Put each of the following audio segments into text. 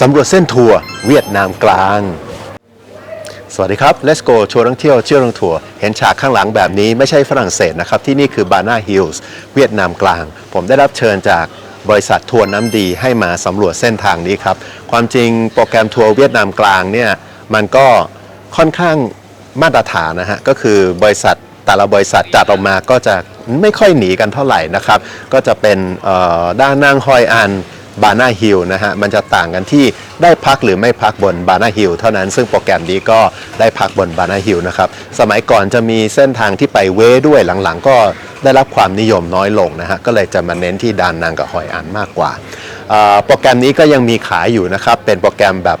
สำรวจเส้นทัวร์เวียดนามกลาง สวัสดีครับ Let's go ชัวร์ท่องเที่ยวเที่ยวท่องทัวร์เห็นฉากข้างหลังแบบนี้ไม่ใช่ฝรั่งเศสนะครับ ที่นี่คือบานาฮิลส์เวียดนามกลาง ผมได้รับเชิญจากบริษัททัวร์น้ำดีให้มาสำรวจเส้นทางนี้ครับ ความจริงโปรแกรมทัวร์เวียดนามกลางเนี่ยมันก็ค่อนข้างมาตรฐานนะฮะก็คือบริษัทแต่ละบริษัทจัดออกมาก็จะไม่ค่อยหนีกันเท่าไหร่นะครับ ก็จะเป็นด้านนั่งฮอยอัน บานาฮิลนะฮะมันจะต่างกันที่ได้พักหรือไม่พักบนบานาฮิลเท่านั้นซึ่งโปรแกรมนี้ก็ได้พักบนบานาฮิลนะครับสมัยก่อนจะมีเส้นทางที่ไปเวด้วยหลังๆ ก็ได้รับความนิยมน้อยลงนะฮะก็เลยจะมาเน้นที่ดานนางกับหอยอันมากกว่าโปรแกรมนี้ก็ยังมีขายอยู่นะครับเป็นโปรแกรมแบบ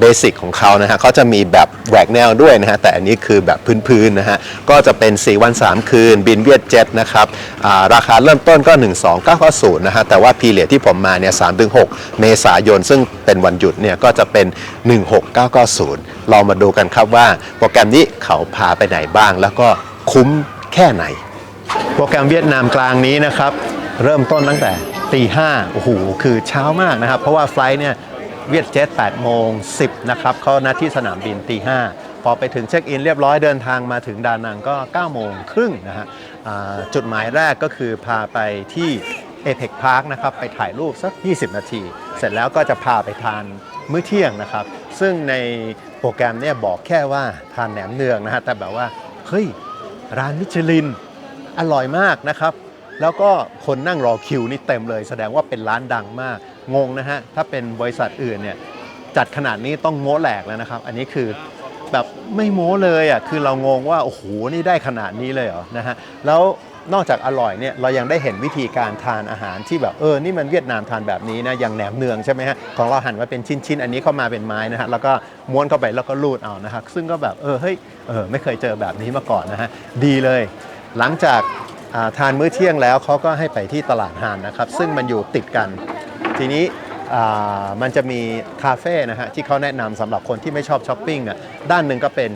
เบสิกของเขานะฮะเขาจะมีแบบแหวกแนวด้วยนะฮะแต่อันนี้คือแบบพื้นๆนะฮะก็จะเป็น 4 วัน 3 คืนบินเวียดเจ็ตนะครับาราคาเริ่มต้นก็ 12990นะฮะแต่ว่าพีเรียที่ผมมาเนี่ย3-6 เมษายน ซึ่งเป็นวันหยุดเนี่ยก็จะเป็น 16990 เรามาดูกันครับว่าโปรแกรมนี้เขาพาไปไหนบ้าง แล้วก็คุ้มแค่ไหน โปรแกรมเวียดนามกลางนี้นะครับเริ่มต้นตั้งแต่ตีห้าโอ้โห คือเช้ามากนะครับ เพราะว่าไฟล์เนี่ย เวียดเจ็ต8โมง 10 นะครับเขานัดที่สนามบินตีห้าพอไปถึงเช็คอินเรียบร้อยเดินทางมาถึงดานังก็ 9 โมงครึ่งนะฮะจุดหมายแรกก็คือพาไปที่ Apex Park นะครับไปถ่ายรูปสัก 20 นาที เสร็จแล้วก็จะพาไปทานมื้อเที่ยงนะครับ ซึ่งในโปรแกรมเนี่ยบอกแค่ว่าทานแหนมเนืองนะฮะแต่แบบว่า เฮ้ย ร้านมิชลิน อร่อยมากนะครับ แล้วก็คนนั่งรอคิวนี่เต็มเลย แสดงว่าเป็นร้านดังมาก งงนะฮะ ถ้าเป็นบริษัทอื่นเนี่ยจัดขนาดนี้ต้องโม้แหลกแล้วนะครับ อันนี้คือแบบไม่โม้เลยอะคือเรางงว่า โอ้โห นี่ได้ขนาดนี้เลยเหรอนะฮะแล้วนอกจากอร่อยเนี่ยเรายังได้เห็นวิธีการทานอาหารที่แบบเออนี่มันเวียดนามทานแบบนี้นะอย่างแหนมเนืองใช่ไหมฮะของเราหั่นมาเป็นชิ้นๆ อันนี้เข้ามาเป็นไม้นะฮะแล้วก็ม้วนเข้าไปแล้วก็รูดเอานะฮะซึ่งก็แบบเออเฮ้ยเออไม่เคยเจอแบบนี้มาก่อนนะฮะดีเลย หลังจากาทานมื้อเที่ยงแล้วเขาก็ให้ไปที่ตลาดฮานนะครับซึ่งมันอยู่ติดกัน ทีนี้มันจะมีคาเฟ่นะฮะที่เขาแนะนำสำหรับคนที่ไม่ชอบช้อปปิ้งอะด้านหนึ่งก็เป็น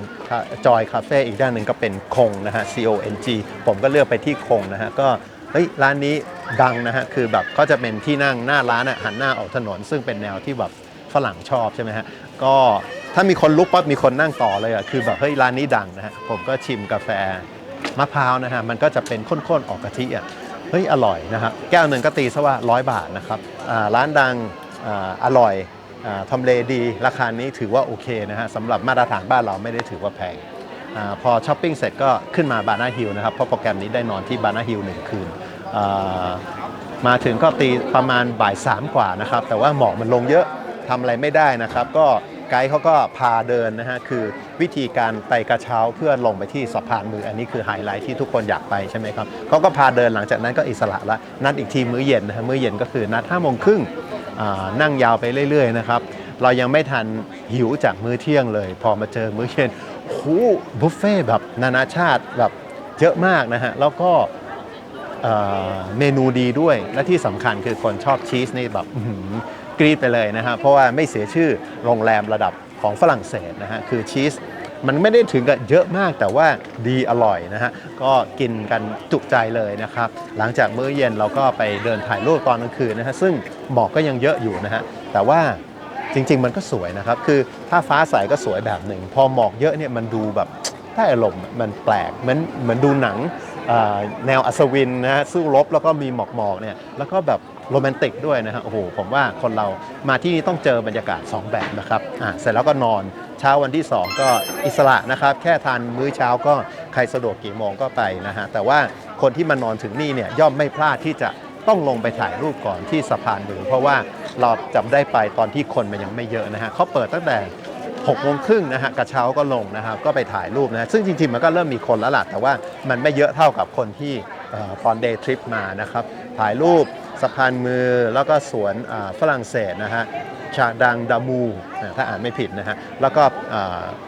จอยคาเฟ่อีกด้านหนึ่งก็เป็นคงนะฮะ C O N G ผมก็เลือกไปที่คงนะฮะก็เฮ้ยร้านนี้ดังนะฮะคือแบบก็จะเป็นที่นั่งหน้าร้านอะหันหน้าออกถนน ซึ่งเป็นแนวที่แบบฝรั่งชอบใช่ไหมฮะก็ถ้ามีคนลุกปั๊บมีคนนั่งต่อเลยอะคือแบบเฮ้ยร้านนี้ดังนะฮะผมก็ชิมกาแฟมะพร้าวนะฮะมันก็จะเป็นข้นๆออกกะทิอะ เฮ้ยอร่อยนะครับแก้วหนึ่งก็ตีซะว่า 100 บาทนะครับร้านดังอร่อยทำเลดีราคานี้ถือว่าโอเคนะฮะสำหรับมาตรฐานบ้านเราไม่ได้ถือว่าแพงอพอช้อปปิ้งเสร็จก็ขึ้นมาบานาฮิลนะครับเพราะโปรแกรมนี้ได้นอนที่บานาฮิลหนึ่งคืนมาถึงก็ตีประมาณบ่ายสามกว่านะครับแต่ว่าหมอกมันลงเยอะทำอะไรไม่ได้นะครับ ก็ ไกด์เขาก็พาเดินนะฮะคือวิธีการไปกระเช้าเพื่อลงไปที่สะพานมืออันนี้คือไฮไลท์ที่ทุกคนอยากไปใช่ไหมครับเขาก็พาเดินหลังจากนั้นก็อิสระละนัดอีกทีมื้อเย็นนะฮะมื้อเย็นก็คือนัด5้าโมงครึ่งนั่งยาวไปเรื่อยๆนะครับเรายังไม่ทันหิวจากมื้อเที่ยงเลย พอมาเจอมื้อเย็นโอ้โหบุฟเฟ่แบบนานาชาติแบบเยอะมากนะฮะแล้วก็เมนูดีด้วยและที่สำคัญคือคนชอบชีสนี่แบบ กรีดไปเลยนะฮะเพราะว่าไม่เสียชื่อโรงแรมระดับของฝรั่งเศสนะฮะคือชีสมันไม่ได้ถึงกับเยอะมากแต่ว่าดีอร่อยนะฮะก็กินกันจุใจเลยนะครับ หลังจากมื้อเย็นเราก็ไปเดินถ่ายรูปตอนกลางคืนนะฮะซึ่งหมอกก็ยังเยอะอยู่นะฮะแต่ว่าจริง ๆ มันก็สวยนะครับ คือถ้าฟ้าใสก็สวยแบบหนึ่ง พอหมอกเยอะเนี่ยมันดูแบบได้อารมณ์มันแปลกเหมือนเหมือนดูหนังแนวอัศวินนะฮะสู้รบแล้วก็มีหมอกหมอกๆเนี่ยแล้วก็แบบ โรแมนติกด้วยนะฮะโอ้โหผมว่าคนเรามาที่นี่ต้องเจอบรรยากาศ 2 แบบนะครับอ่าเสร็จแล้วก็นอนเช้าวันที่ 2 ก็อิสระนะครับ แค่ทานมื้อเช้าก็ใครสะดวกกี่โมงก็ไปนะฮะแต่ว่าคนที่มานอนถึงนี่เนี่ยย่อมไม่พลาดที่จะต้องลงไปถ่ายรูปก่อนที่สะพานมือเพราะว่าเราจำได้ไปตอนที่คนมันยังไม่เยอะนะฮะเขาเปิดตั้งแต่ 6โมงครึ่งนะฮะกระเช้าก็ลงนะครับก็ไปถ่ายรูปนะซึ่งจริงๆ มันก็เริ่มมีคนแล้วล่ะแต่ว่ามันไม่เยอะเท่ากับคนที่ตอนเดย์ทริปมานะครับถ่ายรูปสะพานมือแล้วก็สวนฝรั่งเศสนะฮะชาดังดามูนะถ้าอ่านไม่ผิดนะฮะแล้วก็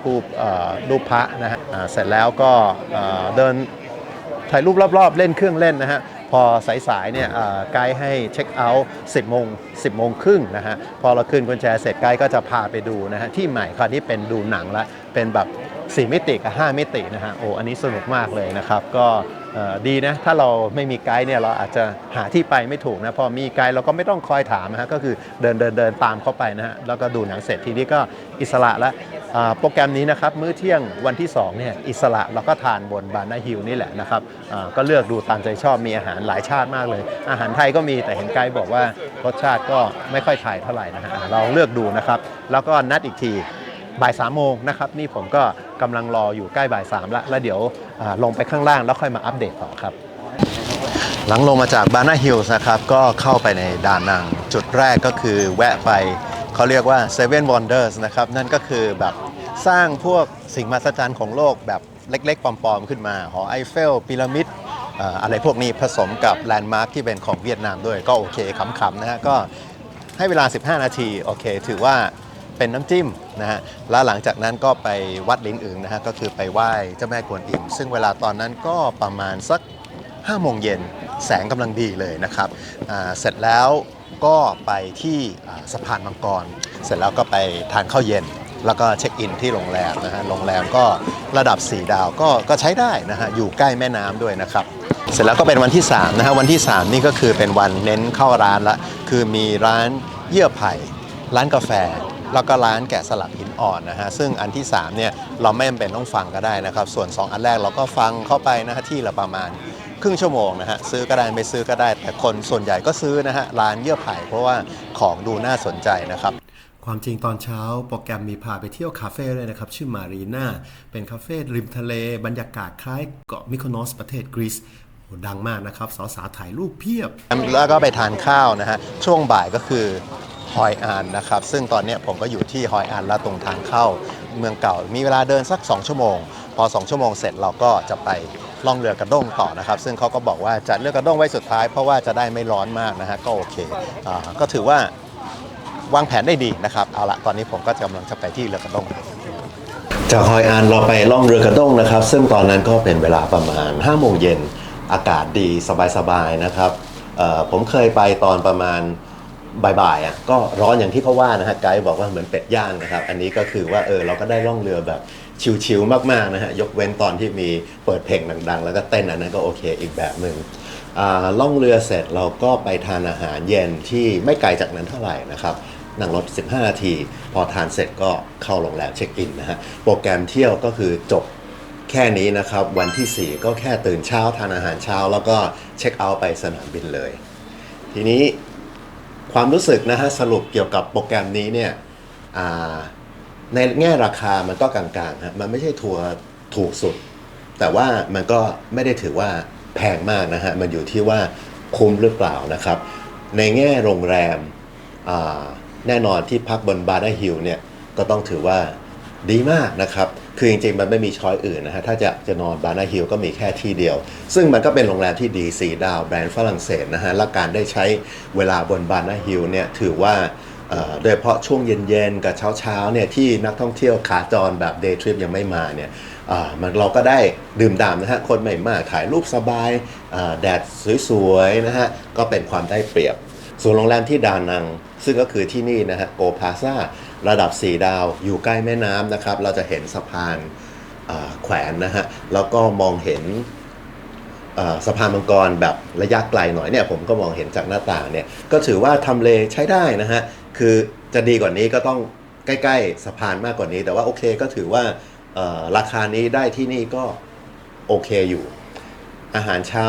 รูปรูปพระนะฮะเสร็จแล้วก็เดินถ่ายรูปรอบๆ เล่นเครื่องเล่นนะฮะ พอสายๆเนี่ยไกด์ให้เช็คเอาท์10โมง10โมงครึ่งนะฮะพอเราคืนกุญแจเสร็จไกด์ก็จะพาไปดูนะฮะที่ใหม่คราวนี้เป็นดูหนังละเป็นแบบ 4 มิติกับ 5 มิตินะฮะโอ้อันนี้สนุกมากเลยนะครับ ก็ดีนะ ถ้าเราไม่มีไกด์เนี่ยเราอาจจะหาที่ไปไม่ถูกนะ พอมีไกด์เราก็ไม่ต้องคอยถามนะฮะก็คือเดินเดินเดินตามเข้าไปนะฮะแล้วก็ดูหนังเสร็จทีนี้ก็อิสระล้วอ่าโปรแกรมนี้นะครับมื้อเที่ยงวันที่2เนี่ยอิสระเราก็ทานบนบานาฮิลนี่แหละนะครับก็เลือกดูตามใจชอบมีอาหารหลายชาติมากเลย อาหารไทยก็มีแต่เห็นไกด์บอกว่ารสชาติก็ไม่ค่อยไทยเท่าไหร่นะฮะเราเลือกดูนะครับ แล้วก็นัดอีกที บ่ายสามโมงนะครับนี่ผมก็กำลังรออยู่ใกล้บ่ายสามแล้วแล้วเดี๋ยวอ่าลงไปข้างล่างแล้วค่อยมาอัปเดตต่อครับ หลังลงมาจากบานาฮิลส์นะครับ ก็เข้าไปในดานัง จุดแรกก็คือแวะไปเขาเรียกว่า Seven Wonders นะครับ นั่นก็คือแบบสร้างพวกสิ่งมหัศจรรย์ของโลกแบบเล็กๆ ปลอมๆ ขึ้นมา หอไอเฟลพีระมิดเอ่ออะไรพวกนี้ผสมกับแลนด์มาร์คที่เป็นของเวียดนามด้วยก็โอเคขำๆนะฮะก็ ให้เวลา 15 นาที โอเค ถือว่า เป็นน้ำจิ้มนะฮะแล้วหลังจากนั้นก็ไปวัดลินอึงนะฮะก็คือไปไหว้เจ้าแม่กวนอิม ซึ่งเวลาตอนนั้นก็ประมาณสัก5โมงเย็นแสงกำลังดีเลยนะครับเสร็จแล้วก็ไปที่สะพานมังกร เสร็จแล้วก็ไปทานข้าวเย็น แล้วก็เช็คอินที่โรงแรมนะฮะโรงแรมก็ระดับ 4 ดาวก็ก็ใช้ได้นะฮะอยู่ใกล้แม่น้ำด้วยนะครับเสร็จแล้วก็เป็นวันที่3นะฮะวันที่ 3 นี่ก็คือเป็นวันเน้นเข้าร้านละคือมีร้านเยื่อไผ่ ร้านกาแฟ แล้วก็ร้านแกะสลักหินอ่อนนะฮะซึ่งอันที่3เนี่ยเราไม่จำเป็นต้องฟังก็ได้นะครับ ส่วน 2 อันแรกเราก็ฟังเข้าไปนะฮะที่ละประมาณครึ่งชั่วโมงนะฮะซื้อก็ได้ไม่ซื้อก็ได้ แต่คนส่วนใหญ่ก็ซื้อนะฮะร้านเยื่อไผ่เพราะว่าของดูน่าสนใจนะครับความจริงตอนเช้าโปรแกรมมีพาไปเที่ยวคาเฟ่เลยนะครับ ชื่อมารีนาเป็นคาเฟ่ริมทะเล บรรยากาศคล้ายเกาะมิโคโนสประเทศกรีซโหดังมากนะครับ สาวๆถ่ายรูปเพียบ แล้วก็ไปทานข้าวนะฮะช่วงบ่ายก็คือ ฮอยอานนะครับ ซึ่งตอนนี้ผมก็อยู่ที่ฮอยอานแล้วตรงทางเข้าเมืองเก่า มีเวลาเดินสัก 2 ชั่วโมง พอ 2 ชั่วโมงเสร็จเราก็จะไปล่องเรือกระด้งต่อนะครับ ซึ่งเขาก็บอกว่าจัดเรือกระด้งไว้สุดท้ายเพราะว่าจะได้ไม่ร้อนมากนะฮะก็โอเคอก็ถือว่าวางแผนได้ดีนะครับ เอาละตอนนี้ผมก็กำลังจะไปที่เรือกระด้งจากฮอยอันเราไปล่องเรือกระด้งนะครับ ซึ่งตอนนั้นก็เป็นเวลาประมาณ5โมงเย็นอากาศดีสบายๆนะครับผมเคยไปตอนประมาณ บ่ายๆอะก็ร้อนอย่างที่เขาว่านะฮะไกด์บอกว่าเหมือนเป็ดย่างนะครับ อันนี้ก็คือว่าเออเราก็ได้ล่องเรือแบบชิลๆมากๆนะฮะยกเว้นตอนที่มีเปิดเพลงดังๆ แล้วก็เต้นอันนั้นก็โอเคอีกแบบหนึ่งอ่าล่องเรือเสร็จเราก็ไปทานอาหารเย็นที่ไม่ไกลจากนั้นเท่าไหร่นะครับนั่งรถ 15 นาที พอทานเสร็จก็เข้าโรงแรมเช็คอินนะฮะโปรแกรมเที่ยวก็คือจบแค่นี้นะครับ วันที่ 4 ก็แค่ตื่นเช้าทานอาหารเช้า แล้วก็เช็คเอาท์ไปสนามบินเลย ทีนี้ ความรู้สึกนะฮะสรุปเกี่ยวกับโปรแกรมนี้เนี่ยในแง่ราคามันก็กลางๆฮะมันไม่ใช่ทัวร์ถูกสุด แต่ว่ามันก็ไม่ได้ถือว่าแพงมากนะฮะมันอยู่ที่ว่าคุ้มหรือเปล่านะครับ ในแง่โรงแรมแน่นอนที่พักบนบาร์ดฮิลเนี่ยก็ต้องถือว่าดีมากนะครับ คือจริงๆ มันไม่มีช้อยอื่นนะฮะ ถ้าจะจะนอนบาร์ดฮิลก็มีแค่ที่เดียว ซึ่งมันก็เป็นโรงแรมที่ดี4ดาวแบรนด์ฝรั่งเศสนะฮะ และการได้ใช้เวลาบนบาร์ดฮิลเนี่ยถือว่าโดยเฉพาะช่วงเย็นๆ กับเช้าๆเนี่ยที่นักท่องเที่ยวขาจรแบบเดย์ทริปยังไม่มาเนี่ยมันเราก็ได้ดื่มด่ำนะฮะ คนไม่มากถ่ายรูปสบายแดดสวยๆนะฮะ ก็เป็นความได้เปรียบ ส่วนโรงแรมที่ดานัง ซึ่งก็คือที่นี่นะฮะโกพาซา ระดับ 4 ดาว อยู่ใกล้แม่น้ำนะครับ เราจะเห็นสะพานแขวนนะฮะ แล้วก็มองเห็นสะพานมังกรแบบระยะไกลหน่อยเนี่ยผมก็มองเห็นจากหน้าต่างเนี่ย ก็ถือว่าทำเลใช้ได้นะฮะ คือจะดีกว่านี้ก็ต้องใกล้ๆสะพานมากกว่านี้ แต่ว่าโอเคก็ถือว่าราคานี้ได้ที่นี่ก็โอเคอยู่ อาหารเช้า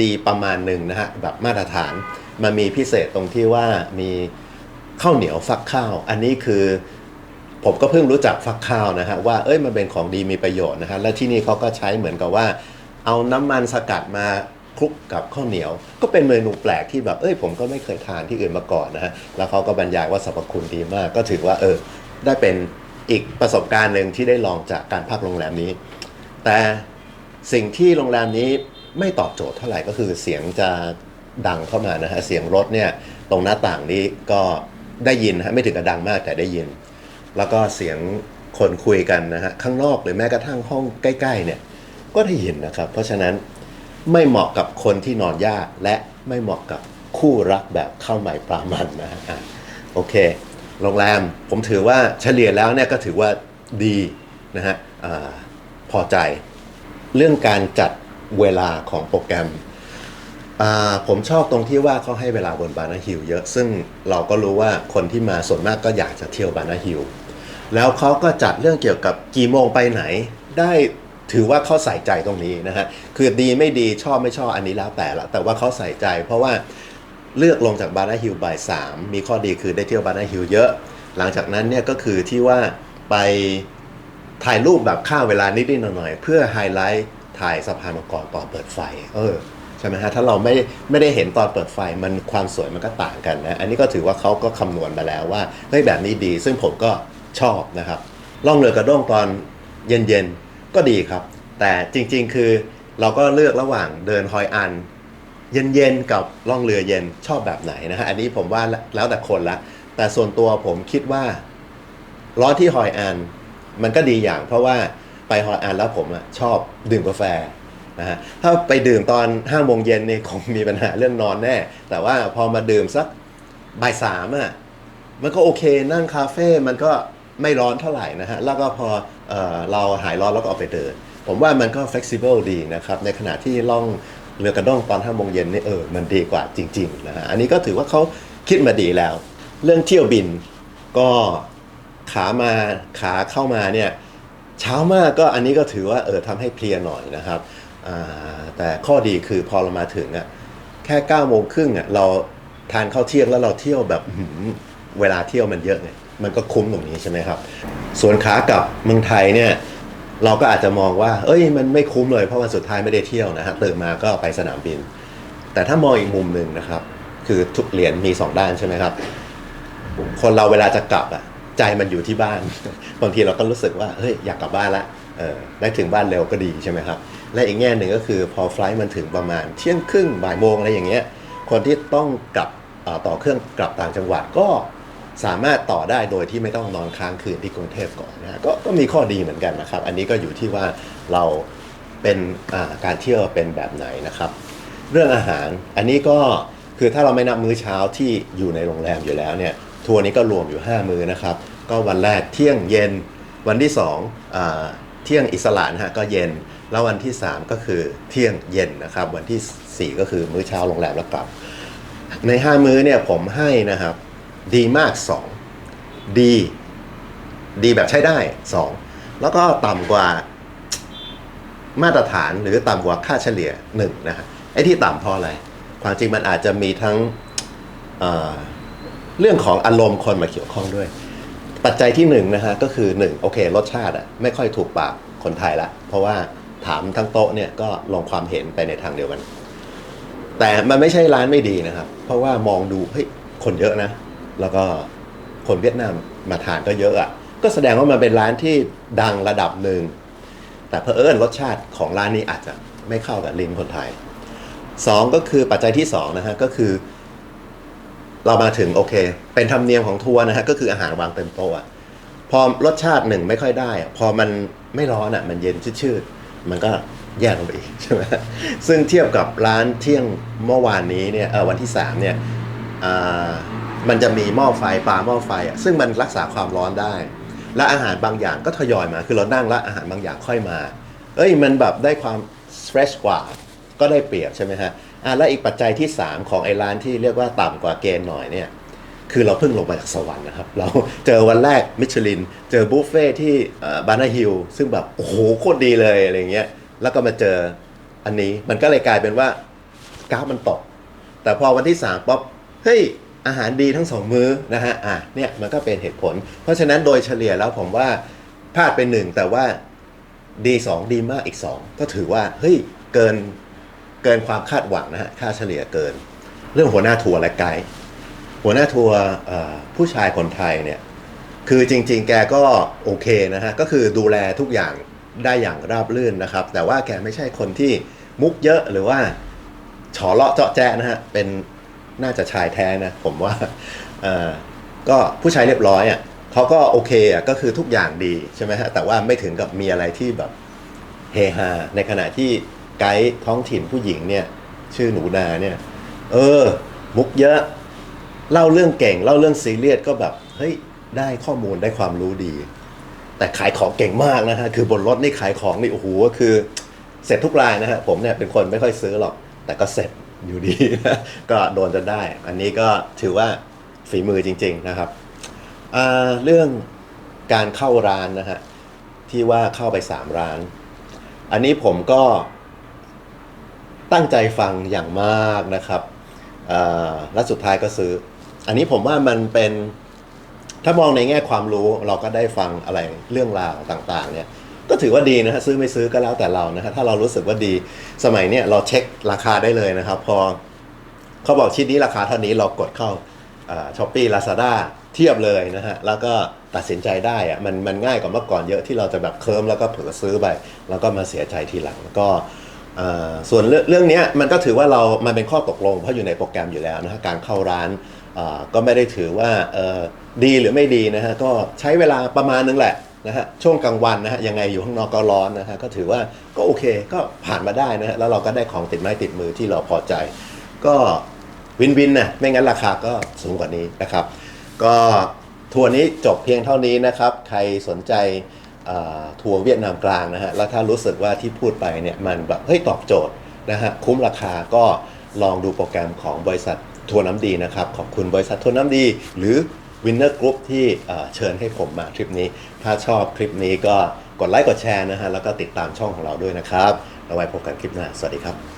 ดีประมาณหนึ่งนะฮะแบบมาตรฐาน มันมีพิเศษตรงที่ว่ามี ข้าวเหนียวฟักข้าว อันนี้คือ ผมก็เพิ่งรู้จักฟักข้าวนะฮะว่าเอ้ยมันเป็นของดีมีประโยชน์นะฮะและที่นี่เขาก็ใช้เหมือนกับว่า เอาน้ำมันสกัดมาคลุกกับข้าวเหนียว ก็เป็นเมนูแปลกที่แบบเอ้ยผมก็ไม่เคยทานที่อื่นมาก่อนนะฮะแล้วเขาก็บรรยายว่าสรรพคุณดีมาก ก็ถือว่าเออ ได้เป็นอีกประสบการณ์หนึ่งที่ได้ลองจากการพักโรงแรมนี้ แต่สิ่งที่โรงแรมนี้ไม่ตอบโจทย์เท่าไหร่ก็คือเสียงจะดังเข้ามานะฮะเสียงรถเนี่ยตรงหน้าต่างนี้ก็ ได้ยินฮะไม่ถึงกับดังมากแต่ได้ยิน แล้วก็เสียงคนคุยกันนะฮะข้างนอกหรือแม้กระทั่งห้องใกล้ๆเนี่ยก็ได้ยินนะครับ เพราะฉะนั้นไม่เหมาะกับคนที่นอนยากและไม่เหมาะกับคู่รักแบบเข้าใหม่ปลามันนะฮะโอเค โรงแรมผมถือว่าเฉลี่ยแล้วเนี่ยก็ถือว่าดีนะฮะอพอใจเรื่องการจัดเวลาของโปรแกรม ผมชอบตรงที่ว่าเขาให้เวลาบนบานาฮิลเยอะ ซึ่งเราก็รู้ว่าคนที่มาส่วนมากก็อยากจะเที่ยวบานาฮิลแล้วเขาก็จัดเรื่องเกี่ยวกับกี่โมงไปไหน ได้ถือว่าเขาใส่ใจตรงนี้นะฮะ คือดีไม่ดีชอบไม่ชอบอันนี้แล้วแต่ละ แต่ว่าเขาใส่ใจ เพราะว่าเลือกลงจากบานาฮิลบ่ายสามมีข้อดีคือได้เที่ยวบานาฮิลเยอะ หลังจากนั้นเนี่ยก็คือที่ว่าไปถ่ายรูปแบบค่าเวลานิดๆหน่อยๆเพื่อไฮไลท์ถ่ายสะพานมังกรตอนเปิดไฟ เออ ใช่ไหมฮะถ้าเราไม่ไม่ได้เห็นตอนเปิดไฟมันความสวยมันก็ต่างกันนะอันนี้ก็ถือว่าเขาก็คำนวณมาแล้วว่าเฮ้ยแบบนี้ดี ซึ่งผมก็ชอบนะครับล่องเรือกระด้งตอนเย็นๆก็ดีครับ แต่จริงๆคือเราก็เลือกระหว่างเดินฮอยอัน เย็นๆกับล่องเรือเย็นชอบแบบไหนนะฮะอันนี้ผมว่าแล้วแต่คนละ แต่ส่วนตัวผมคิดว่าร้อนที่ฮอยอันมันก็ดีอย่างเพราะว่าไปฮอยอันแล้วผมอะชอบดื่มกาแฟ นะฮะถ้าไปดื่มตอน5้าโมงเย็นนี่คงมีปัญหาเรื่องนอนแน่ แต่ว่าพอมาดื่มสักบ่ายสามอะมันก็โอเคนั่งคาเฟ่มันก็ไม่ร้อนเท่าไหร่นะฮะ แล้วก็พอเออเราหายร้อนแล้วก็ออกไปเดิน ผมว่ามันก็ flexible ดีนะครับ ในขณะที่ล่องเรือกระด้งตอน5้าโมงเย็นนี่เออมันดีกว่าจริงๆนะฮะอันนี้ก็ถือว่าเขาคิดมาดีแล้ว เรื่องเที่ยวบินก็ขามาขาเข้ามาเนี่ยเช้ามากก็อันนี้ก็ถือว่าเออทำให้เพลียหน่อยนะครับ แต่ข้อดีคือพอเรามาถึงอะแค่9ก้าโมงครึ่งอะเราทานข้าวเที่ยงแล้วเราเที่ยวแบบเวลาเที่ยวมันเยอะไงมันก็คุ้มตรงนี้ใช่ไหมครับ ส่วนขากลับเมืองไทยเนี่ยเราก็อาจจะมองว่า เอ้ย มันไม่คุ้มเลยเพราะวันสุดท้ายไม่ได้เที่ยวนะฮะตื่นมาก็ไปสนามบิน แต่ถ้ามองอีกมุมหนึ่งนะครับ คือทุกเหรียญมีสองด้านใช่ไหมครับ คนเราเวลาจะกลับอะใจมันอยู่ที่บ้าน บางทีเราก็รู้สึกว่า เฮ้ย อยากกลับบ้านละเออได้ถึงบ้านเร็วก็ดีใช่ไหมครับ และอีกแง่หนึ่งก็คือพอไฟล์มันถึงประมาณเที่ยงครึ่งบ่ายโมงอะไรอย่างเงี้ย คนที่ต้องกลับต่อเครื่องกลับต่างจังหวัดก็สามารถต่อได้โดยที่ไม่ต้องนอนค้างคืนที่กรุงเทพก่อนนะกก็มีข้อดีเหมือนกันนะครับ อันนี้ก็อยู่ที่ว่าเราเป็นการเที่ยวเป็นแบบไหนนะครับ เรื่องอาหารอันนี้ก็คือถ้าเราไม่นับมื้อเช้าที่อยู่ในโรงแรมอยู่แล้วเนี่ยทัวร์นี้ก็รวมอยู่ 5 มื้อนะครับ ก็วันแรกเที่ยงเย็นวันที่2อ่าเที่ยงอิสระนะฮะก็เย็น แล้ววันที่ 3 ก็คือเที่ยงเย็นนะครับ วันที่ 4 ก็คือมื้อเช้าโรงแรมแล้วกลับ ใน 5 มื้อเนี่ยผมให้นะครับ ดีมาก 2 ดี ดีแบบใช้ได้ 2 แล้วก็ต่ำกว่ามาตรฐานหรือต่ำกว่าค่าเฉลี่ยหนึ่งนะฮะไอ้ที่ต่ำเพราะอะไร ความจริงมันอาจจะมีทั้งเเรื่องของอารมณ์คนมาเกี่ยวข้องด้วย ปัจจัยที่หนึ่งนะฮะก็คือหนึ่งโอเค รสชาติอะไม่ค่อยถูกปากคนไทยละ เพราะว่า ถามทั้งโต๊ะเนี่ยก็ลงความเห็นไปในทางเดียวกัน แต่มันไม่ใช่ร้านไม่ดีนะครับ เพราะว่ามองดูเฮ้ยคนเยอะนะ แล้วก็คนเวียดนามมาทานก็เยอะอะก็แสดงว่ามันเป็นร้านที่ดังระดับหนึ่ง แต่เพอเอิญรสชาติของร้านนี้อาจจะไม่เข้ากับลิ้นคนไทยสองก็คือปัจจัยที่สองนะฮะก็คือ เรามาถึงโอเค เป็นธรรมเนียมของทัวร์นะฮะก็คืออาหารวางเต็มโต๊ะพอรสชาติหนึ่งไม่ค่อยได้ พอมันไม่ร้อนอะ มันเย็นชืดๆ มันก็แย่ลงไปอีกใช่ไหมซึ่งเทียบกับร้านเที่ยงเมื่อวานนี้เนี่ยเออวันที่สามเนี่ยอ่ามันจะมีหม้อไฟปลาหม้อไฟอะซึ่งมันรักษาความร้อนได้ และอาหารบางอย่างก็ทยอยมา คือเรานั่งแล้วอาหารบางอย่างค่อยมา เอ้ยมันแบบได้ความ fresh กว่า ก็ได้เปรียบใช่ไหมฮะอะและอีกปัจจัยที่ 3 ของไอ้ร้านที่เรียกว่าต่ำกว่าเกณฑ์หน่อยเนี่ย คือเราเพิ่งลงมาจากสวรรค์นะครับ เราเจอวันแรกมิชลิน เจอบุฟเฟ่ที่บานาฮิลซึ่งแบบ โอ้โห โคตรดีเลยอะไรเงี้ยแล้วก็มาเจออันนี้มันก็เลยกลายเป็นว่ากราฟมันตก แต่พอวันที่3ป๊อปเฮ้ยอาหารดีทั้งสองมื้อนะฮะอะเนี่ยมันก็เป็นเหตุผล เพราะฉะนั้นโดยเฉลี่ยแล้วผมว่าพลาดไปหนึ่งแต่ว่าดีสองดีมากอีกสองก็ถือว่าเฮ้ยเกินเกินความคาดหวังนะฮะค่าเฉลี่ยเกิน เรื่องหัวหน้าทัวร์และไกด์ หัวหน้าทัวร์ผู้ชายคนไทยเนี่ยคือจริง ๆ แกก็โอเคนะฮะก็คือดูแลทุกอย่างได้อย่างราบรื่นนะครับ แต่ว่าแกไม่ใช่คนที่มุกเยอะหรือว่าฉอเลาะเจาะแจ๊นะฮะเป็นน่าจะชายแท้นะผมว่าก็ผู้ชายเรียบร้อยอะเขาก็โอเคอะก็คือทุกอย่างดีใช่ไหมฮะแต่ว่าไม่ถึงกับมีอะไรที่แบบเฮฮาในขณะที่ไกด์ท้องถิ่นผู้หญิงเนี่ย ชื่อหนูนาเนี่ย เออ มุกเยอะ เล่าเรื่องเก่งเล่าเรื่องซีเรียสก็แบบเฮ้ยได้ข้อมูลได้ความรู้ดี แต่ขายของเก่งมากนะฮะคือบนรถนี่ขายของนี่โอ้โหคือเสร็จทุกรายนะฮะผมเนี่ยเป็นคนไม่ค่อยซื้อหรอก แต่ก็เสร็จอยู่ดีนะก็โดนจนได้ อันนี้ก็ถือว่าฝีมือจริง ๆนะครับเรื่องการเข้าร้านนะฮะที่ว่าเข้าไปสามร้าน อันนี้ผมก็ตั้งใจฟังอย่างมากนะครับและสุดท้ายก็ซื้อ อันนี้ผมว่ามันเป็นถ้ามองในแง่ความรู้เราก็ได้ฟังอะไรเรื่องราวต่างๆ เนี่ย ก็ถือว่าดีนะฮะซื้อไม่ซื้อก็แล้วแต่เรานะฮะถ้าเรารู้สึกว่าดีสมัยเนี้ยเราเช็คราคาได้เลยนะครับ พอเขาบอกชิ้นนี้ราคาเท่านี้เรากดเข้าช้อปปี้ลาซาด้าเทียบเลยนะฮะ แล้วก็ตัดสินใจได้อะมันมันง่ายกว่าเมื่อก่อนเยอะที่เราจะแบบเคิมแล้วก็เผลอซื้อไป แล้วก็มาเสียใจทีหลังก็ส่วนเรื่องเรื่องนี้มันก็ถือว่าเรามันเป็นข้อตกลงเพราะอยู่ในโปรแกรมอยู่แล้วนะฮะการเข้าร้าน ก็ไม่ได้ถือว่าดีหรือไม่ดีนะฮะก็ใช้เวลาประมาณนึงแหละนะฮะช่วงกลางวันนะฮะยังไงอยู่ข้างนอกก็ร้อนนะฮะก็ถือว่าก็โอเคก็ผ่านมาได้นะฮะแล้วเราก็ได้ของติดไม้ติดมือที่เราพอใจ ก็วินวินนะไม่งั้นราคาก็สูงกว่านี้นะครับ ก็ทัวร์นี้จบเพียงเท่านี้นะครับ ใครสนใจทัวร์เวียดนามกลางนะฮะแล้วถ้ารู้สึกว่าที่พูดไปเนี่ยมันแบบเฮ้ยตอบโจทย์นะฮะคุ้มราคาก็ลองดูโปรแกรมของบริษัท ทัวร์น้ำดีนะครับ ขอบคุณบริษัททัวร์น้ำดี หรือวินเนอร์กรุ๊ปที่เอ่อเชิญให้ผมมาทริปนี้ ถ้าชอบคลิปนี้ก็กดไลค์กดแชร์นะฮะแล้วก็ติดตามช่องของเราด้วยนะครับแล้วไว้พบกันคลิปหน้า สวัสดีครับ